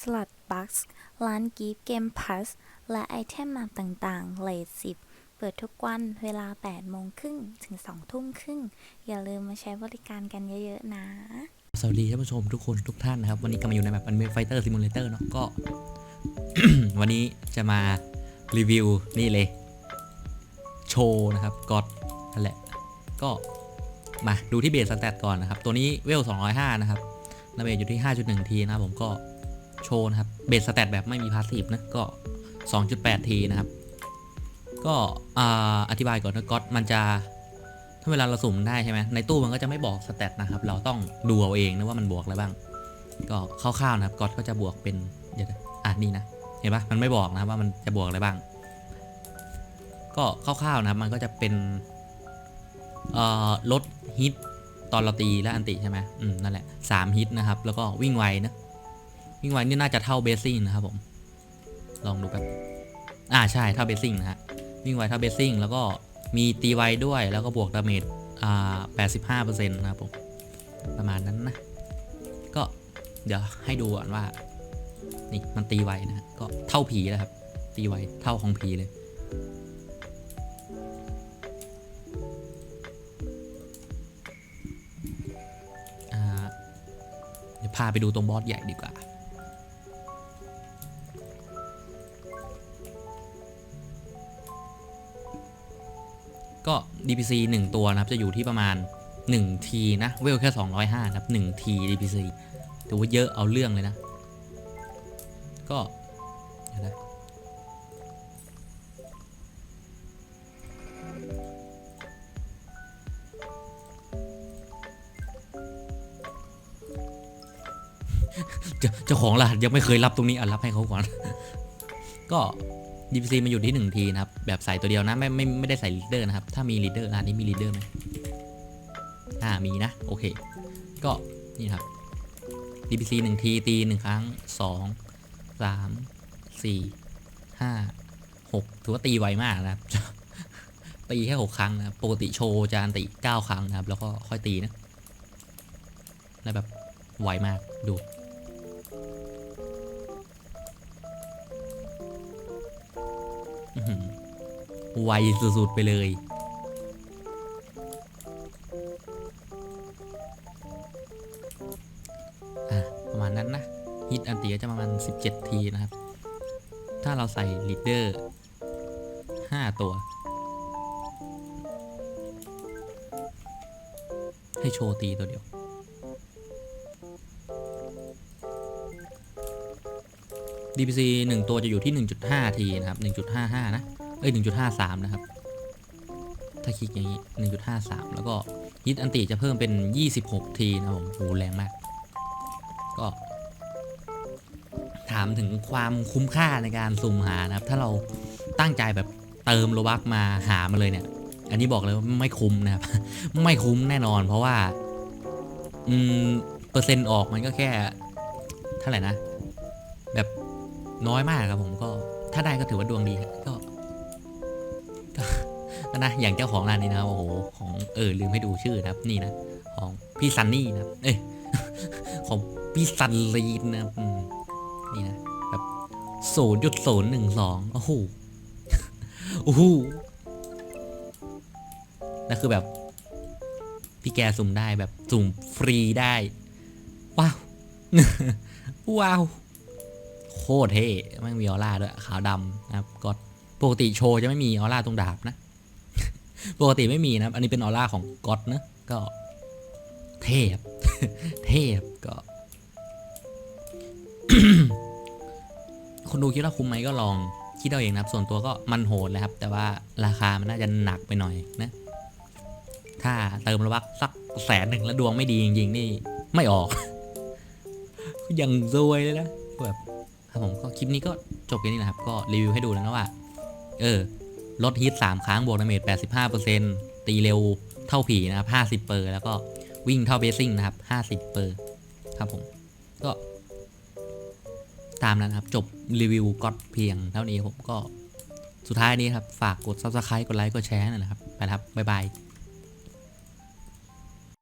สล็อตบัคส์ร้านกิฟต์เกมพัสและไอเทมมาต่างๆเลทสิบเปิดทุกวันเวลา 8 โมงครึ่งถึง 2 ทุ่มครึ่ง อย่าลืมมาใช้บริการกันเยอะๆนะ สวัสดีท่านผู้ชมทุกคนทุกท่านนะครับ วันนี้กลับมาอยู่ในแบบ Anime Fighter Simulator เนาะก็ วันนี้จะมารีวิวนี่เลย โชว์นะครับก็นั่นแหละ ก็มาดูที่เบสสแตทก่อนนะครับ ตัวนี้เวล 205 นะครับนาเบสอยู่ที่ 5.1 ทีนะครับผมก็ โชว์นะครับ เบสสแตทแบบไม่มีพาสซีฟนะก็ 2.8ทีนะครับ ก็ออธิบายก่อนนะก็ตมันจะถ้าเวลาเราสุ่มได้ใช่ไหมในตู้มันก็จะไม่บอกสเตตนะครับ เราต้องดูเอาเองนะว่ามันบวกอะไรบ้าง ก็คร่าวๆนะครับก็ก็จะบวกเป็นเดี๋ยวนะอะนี่นะเห็นปะมันไม่บอกนะว่ามันจะบวกอะไรบ้าง ก็คร่าวๆนะครับมันก็จะเป็นลดฮิตตอนเราตีและอันติใช่ไหมอืมนั่นแหละสามฮิตนะครับ แล้วก็วิ่งไวนะ วิ่งไวนี่น่าจะเท่าเบสซิ่งนะครับผม ลองดูแบบอ่าใช่เท่าเบสซิ่งนะฮะ วิ่งไวเท่าเบสซิ่งแล้วก็มีตีไวด้วยแล้วก็บวกดาเมจอ่า85%นะครับผม ประมาณนั้นนะ ก็เดี๋ยวให้ดูก่อนว่า นี่มันตีไวนะฮะก็เท่าผีแล้วครับ ตีไวเท่าของผีเลยอ่าเดี๋ยวพาไปดูตรงบอสใหญ่ดีกว่า ก็ DPC 1 ตัวนะครับ จะอยู่ที่ประมาณ1ทีนะเวลแค่ 205ครับ1ที DPC ถือว่าเยอะเอาเรื่องเลยนะ ก็เดี๋ยวนะเจ้าเจ้าของรหัสยังไม่เคยรับตรงนี้อะรับให้เขาก่อน ก็ DPC มันอยู่ที่ 1 ทีนะครับ แบบใส่ตัวเดียวนะ ไม่ไม่ไม่ได้ใส่ลีดเดอร์นะครับ ถ้ามีลีดเดอร์ร้านนี้มีลีดเดอร์ไหมอ่ามีนะ โอเค ก็นี่ครับ DPC 1 ทีตี 1 ครั้ง 2 3 4 5 6 ถือว่าตีไวมากนะครับ ตีแค่ 6 ครั้งนะปกติโชว์จะอันติ9ครั้งนะครับ แล้วก็ค่อยตีนะแล้วแบบไวมากดู ไวสุดๆไปเลย ประมาณนั้นนะ ฮิตอันตีก็จะประมาณ 17 ทีนะครับ ถ้าเราใส่ลีดเดอร์ 5 ตัว ให้โชว์ตีตัวเดียว DPC 1ตัวจะอยู่ที่ 1.5 ที นะครับ 1.55 นะ เอ้ย 1.53 นะครับ ถ้าคลิกอย่างนี้ 1.53 แล้วก็ฮิตอันติจะเพิ่มเป็น 26 ทีนะผมโหแรงมาก ก็ ถามถึงความคุ้มค่าในการสุ่มหานะครับ ถ้าเราตั้งใจแบบเติมโลบักมาหามาเลยเนี่ย อันนี้บอกเลยว่าไม่คุ้มนะครับ ไม่คุ้มแน่นอนเพราะว่า อืม เปอร์เซ็นต์ออกมันก็แค่ เท่าไหร่นะ แบบน้อยมากครับผมก็ ถ้าได้ก็ถือว่าดวงดีก็ นะอย่างเจ้าของร้านนี้นะโอ้โหของเออลืมให้ดูชื่อนะครับนี่นะของพี่ซันนี่นะเอ้ยของพี่ซันลีนนะนี่นะแบบศูนย์จุดศูนย์หนึ่งสองโอ้โหโอ้โหนั่นคือแบบพี่แกสุ่มได้แบบสุ่มฟรีได้ ว้าว ว้าว โคตรเท่ไม่มีออร่าด้วยขาวดำนะครับก็ปกติโชว์จะไม่มีออร่าตรงดาบนะ ปกติไม่มีนะครับ อันนี้เป็นออร่าของก็อดนะ ก็เทพ เทพก็ คนดูคิดว่าคุ้มไหมก็ลองคิดเอาเองนะครับ ส่วนตัวก็มันโหดเลยครับ แต่ว่าราคามันน่าจะหนักไปหน่อยนะ ถ้าเติมระวักสักแสนหนึ่งแล้วดวงไม่ดีจริงๆนี่ไม่ออก ยังซวยเลยนะแบบครับผมก็คลิปนี้ก็จบแค่นี้นะครับ ก็รีวิวให้ดูแล้วนะว่า เออ ลดฮิต3ครั้งบวกดาเมจ85%ตีเร็วเท่าผีนะครับ 50 เปอร์ แล้วก็วิ่งเท่าเบสซิ่งนะครับ 50 เปอร์ ครับผม ก็ตามนั้นครับ จบรีวิวก็เพียงเท่านี้ผมก็สุดท้ายนี้ครับ ฝากกด subscribe กดไลค์ กดแชร์นะครับ ไปครับ บ๊ายบาย